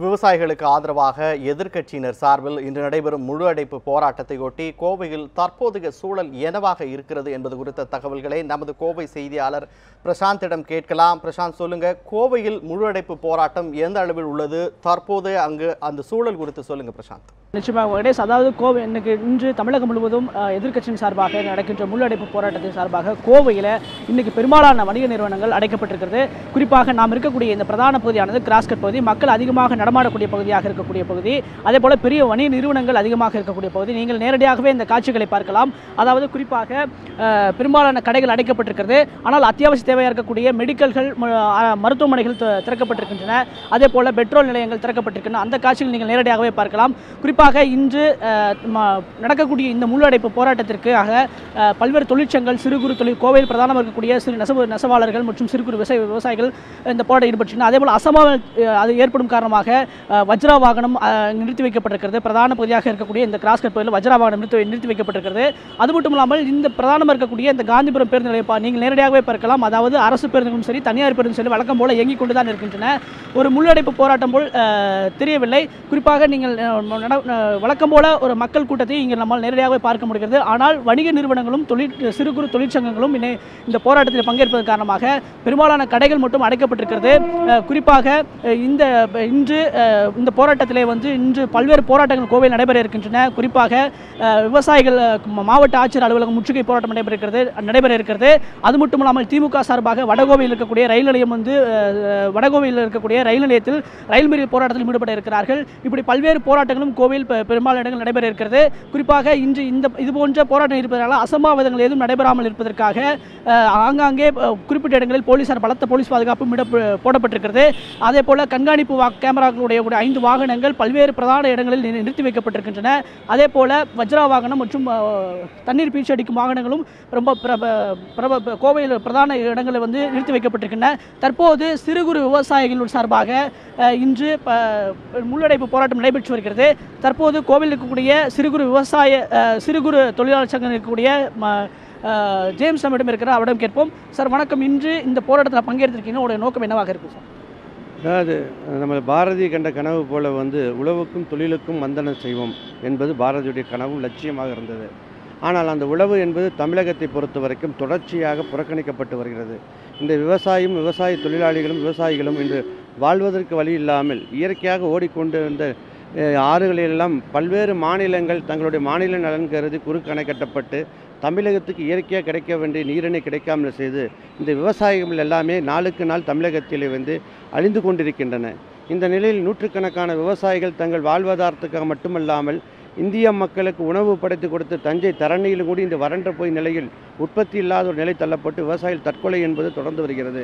விவசாயிகளுக்கு ஆதரவாக எதிர்க்கட்சியினர் சார்பில் இன்று நடைபெறும் முழு அடைப்பு போராட்டத்தை ஒட்டி கோவையில் தற்போதைய சூழல் என்னவாக இருக்கிறது என்பது குறித்த தகவல்களை நமது கோவை செய்தியாளர் பிரசாந்திடம் கேட்கலாம். பிரசாந்த் சொல்லுங்க கோவையில் முழு அடைப்பு போராட்டம் எந்த அளவில் உள்ளது? தற்போது அங்கு அந்த சூழல் குறித்து சொல்லுங்க பிரசாந்த். நிச்சயமாக கணேஷ் அதாவது கோவை இன்னைக்கு இன்று தமிழகம் முழுவதும் எதிர்க்கட்சியின் சார்பாக நடக்கின்ற முள்ளடைப்பு போராட்டத்தின் சார்பாக கோவையில் இன்னைக்கு பெரும்பாலான வணிக நிறுவனங்கள் அடைக்கப்பட்டிருக்கிறது. குறிப்பாக நாம் இருக்கக்கூடிய இந்த பிரதான பகுதியானது கிராஸ்கட் பகுதி. மக்கள் அதிகமாக நடமாடக்கூடிய பகுதியாக இருக்கக்கூடிய பகுதி. அதே போல் பெரிய வணிக நிறுவனங்கள் அதிகமாக இருக்கக்கூடிய பகுதி. நீங்கள் நேரடியாகவே இந்த காட்சிகளை பார்க்கலாம். அதாவது குறிப்பாக பெரும்பாலான கடைகள் அடைக்கப்பட்டிருக்கிறது. ஆனால் அத்தியாவசிய தேவையாக இருக்கக்கூடிய மெடிக்கல்கள் மருத்துவமனைகள் திறக்கப்பட்டிருக்கின்றன. அதே போல் பெட்ரோல் நிலையங்கள் திறக்கப்பட்டிருக்கின்றன. அந்த காட்சிகள் நீங்கள் நேரடியாகவே பார்க்கலாம். குறிப்பாக இன்று நடக்கக்கூடிய இந்த முள்ளடைப்பு போராட்டத்திற்காக பல்வேறு தொழிற்சங்கள் சிறு குறு தொழில் கோவையில் பிரதானமாக இருக்கக்கூடிய சிறு நெசவு நெசவாளர்கள் மற்றும் சிறு குறு விவசாய விவசாயிகள் இந்த போராட்டம் ஈடுபட்டிருக்கின்றன அதே போல் அசம்பாவில் அது ஏற்படும் காரணமாக வஜ்ர வஜ்ரா வாகனம் நிறுத்தி வைக்கப்பட்டிருக்கிறது. பிரதான பகுதியாக இருக்கக்கூடிய இந்த கிராஸ்கட் பகுதியில் வஜ்ரா வாகனம் நிறுத்தி நிறுத்தி வைக்கப்பட்டிருக்கிறது. அது மட்டும் இல்லாமல் இந்த பிரதானமாக இருக்கக்கூடிய இந்த காந்திபுரம் பேருந்து நிலையம் நீங்கள் நேரடியாகவே பார்க்கலாம். அதாவது அரசு பேருந்துகளும் சரி தனியார் பேருந்து சரி வழக்கம் போல இயங்கிக் கொண்டு தான் இருக்கின்றன. ஒரு முள்ளடைப்பு போராட்டம் போல் தெரியவில்லை. குறிப்பாக நீங்கள் வழக்கம் போல ஒரு மக்கள் கூட்டத்தை இங்கே நம்மால் நேரடியாகவே பார்க்க முடிகிறது. ஆனால் வணிக நிறுவனங்களும் தொழில் சிறு குறு தொழிற்சங்கங்களும் இந்த போராட்டத்தில் பங்கேற்பதன் காரணமாக பெரும்பாலான கடைகள் மட்டும் அடைக்கப்பட்டிருக்கிறது. குறிப்பாக இந்த இன்று இந்த போராட்டத்திலே வந்து இன்று பல்வேறு போராட்டங்கள் கோவையில் நடைபெற இருக்கின்றன. குறிப்பாக விவசாயிகள் மாவட்ட ஆட்சியர் அலுவலகம் முற்றுகை போராட்டம் நடைபெறுகிறது நடைபெற இருக்கிறது. அது மட்டும் இல்லாமல் திமுக சார்பாக வடகோவையில் இருக்கக்கூடிய ரயில் நிலையம் வந்து வடகோவையில் இருக்கக்கூடிய ரயில் நிலையத்தில் ரயில் மறியல் போராட்டத்தில் ஈடுபட இருக்கிறார்கள். இப்படி பல்வேறு போராட்டங்களும் கோவையில் பெரும்பாலான இடங்கள் நடைபெற இருக்கிறது. குறிப்பாக இன்று இந்த இது போன்ற போராட்டம் இருப்பதனால அசம்பாவிதங்கள் எதுவும் நடைபெறாமல் இருப்பதற்காக ஆங்காங்கே குறிப்பிட்ட இடங்களில் போலீசார் பலத்த போலீஸ் பாதுகாப்பு போடப்பட்டிருக்கிறது. அதே போல கண்காணிப்பு கேமரா கேமராக்களுடைய கூட ஐந்து வாகனங்கள் பல்வேறு பிரதான இடங்களில் நிறுத்தி வைக்கப்பட்டிருக்கின்றன. அதே போல் வஜ்ரா வாகனம் மற்றும் தண்ணீர் பீச்சு அடிக்கும் வாகனங்களும் ரொம்ப பிரப பிரப கோவையில் பிரதான இடங்களில் வந்து நிறுத்தி வைக்கப்பட்டிருக்கின்றன. தற்போது சிறு குறு விவசாயிகள் சார்பாக இன்று ப- முள்ளடைப்பு போராட்டம் நடைபெற்று வருகிறது. தற்போது கோவில் இருக்கக்கூடிய சிறு குறு விவசாய சிறு குறு தொழிலாளர் சங்கம் இருக்கக்கூடிய ம- ஜேம்ஸ் நம்மிடம் இருக்கிற அவரிடம் கேட்போம். சார் வணக்கம். இன்று இந்த போராட்டத்தில் பங்கேற்றிருக்கீங்க. உங்களுடைய நோக்கம் என்னவாக இருக்கும் சார்? அதாவது நம்ம பாரதி கண்ட கனவு போல வந்து உழவுக்கும் தொழிலுக்கும் வந்தனம் செய்வோம் என்பது பாரதியுடைய கனவும் லட்சியமாக இருந்தது. ஆனால் அந்த உழவு என்பது தமிழகத்தை பொறுத்த வரைக்கும் தொடர்ச்சியாக புறக்கணிக்கப்பட்டு வருகிறது. இந்த விவசாயம் விவசாய தொழிலாளிகளும் விவசாயிகளும் இன்று வாழ்வதற்கு வழி இல்லாமல் இயற்கையாக ஓடிக்கொண்டிருந்த ஆறுகளிலெல்லாம் பல்வேறு மாநிலங்கள் தங்களுடைய மாநில நலன் கருதி குறுக்கணை கட்டப்பட்டு தமிழகத்துக்கு இயற்கையாக கிடைக்க வேண்டிய நீரினை கிடைக்காமல் செய்து இந்த விவசாயிகள் எல்லாமே நாளுக்கு நாள் தமிழகத்தில் வந்து அழிந்து கொண்டிருக்கின்றன. இந்த நிலையில் நூற்றுக்கணக்கான விவசாயிகள் தங்கள் வாழ்வாதாரத்துக்காக மட்டுமல்லாமல் இந்திய மக்களுக்கு உணவு படைத்து கொடுத்து தஞ்சை தரணியிலும் கூட இந்த வறண்ட போய் நிலையில் உற்பத்தி இல்லாத ஒரு நிலை தள்ளப்பட்டு விவசாயிகள் தற்கொலை என்பது தொடர்ந்து வருகிறது.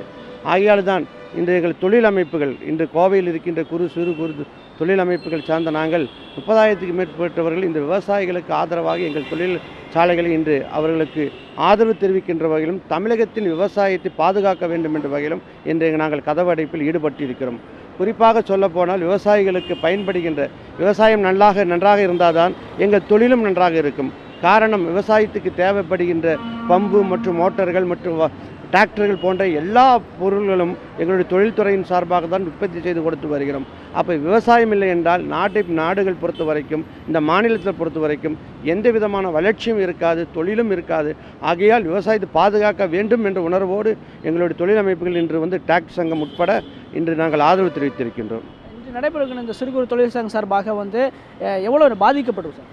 ஆகையால் தான் இன்று எங்கள் தொழில் அமைப்புகள் இன்று கோவையில் இருக்கின்ற குறு சிறு குறு தொழில் அமைப்புகள் சார்ந்த நாங்கள் முப்பதாயிரத்துக்கு மேற்பட்டவர்கள் இந்த விவசாயிகளுக்கு ஆதரவாக எங்கள் தொழில் சாலைகளை இன்று அவர்களுக்கு ஆதரவு தெரிவிக்கின்ற வகையிலும் தமிழகத்தின் விவசாயத்தை பாதுகாக்க வேண்டும் என்ற வகையிலும் இன்று நாங்கள் கதவடைப்பில் ஈடுபட்டிருக்கிறோம். குறிப்பாக சொல்லப்போனால் விவசாயிகளுக்கு பயன்படுகின்ற விவசாயம் நல்லாக நன்றாக இருந்தால்தான் எங்கள் தொழிலும் நன்றாக இருக்கும். காரணம் விவசாயத்துக்கு தேவைப்படுகின்ற பம்பு மற்றும் மோட்டார்கள் மற்றும் டிராக்டர்கள் போன்ற எல்லா பொருள்களும் எங்களுடைய தொழில்துறையின் சார்பாக தான் உற்பத்தி செய்து கொடுத்து வருகிறோம். அப்போ விவசாயம் இல்லை என்றால் நாட்டை நாடுகள் பொறுத்த வரைக்கும் இந்த மாநிலத்தை பொறுத்த வரைக்கும் எந்த விதமான வளர்ச்சியும் இருக்காது தொழிலும் இருக்காது. ஆகையால் விவசாயத்தை பாதுகாக்க வேண்டும் என்ற உணர்வோடு எங்களுடைய தொழில் அமைப்புகள் இன்று வந்து டாக்ஸ் சங்கம் உட்பட இன்று நாங்கள் ஆதரவு தெரிவித்திருக்கின்றோம். இன்று நடைபெறுகிற இந்த சிறு குறு தொழில் சங்கம் சார்பாக வந்து எவ்வளோ பாதிக்கப்படும் சார்?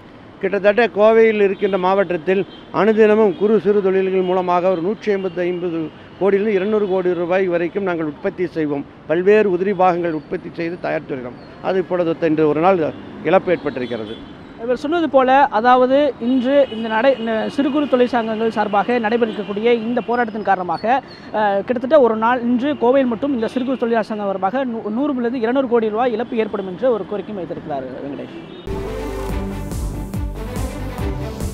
கிட்டத்தட்ட கோவையில் இருக்கின்ற மாவட்டத்தில் அனுதினமும் குறு சிறு தொழில்கள் மூலமாக ஒரு நூற்றி ஐம்பத்தி ஐம்பது கோடியிலிருந்து இருநூறு கோடி ரூபாய் வரைக்கும் நாங்கள் உற்பத்தி செய்வோம். பல்வேறு உதிரி பாகங்கள் உற்பத்தி செய்து தயாரித்து வருகிறோம் அது இப்பொழுது இன்று ஒரு நாள் இழப்பு ஏற்பட்டிருக்கிறது. இவர் சொன்னது போல அதாவது இன்று இந்த நடை இந்த சிறு குறு தொழிற்சங்கங்கள் சார்பாக நடைபெறக்கூடிய இந்த போராட்டத்தின் காரணமாக கிட்டத்தட்ட ஒரு நாள் இன்று கோவையில் மட்டும் இந்த சிறு குறு தொழிற்சங்கம் சார்பாக நூ- நூறுலேருந்து இருநூறு கோடி ரூபாய் இழப்பு ஏற்படும் என்று ஒரு கோரிக்கை வைத்திருக்கிறார் வெங்கடேஷ். Thank you.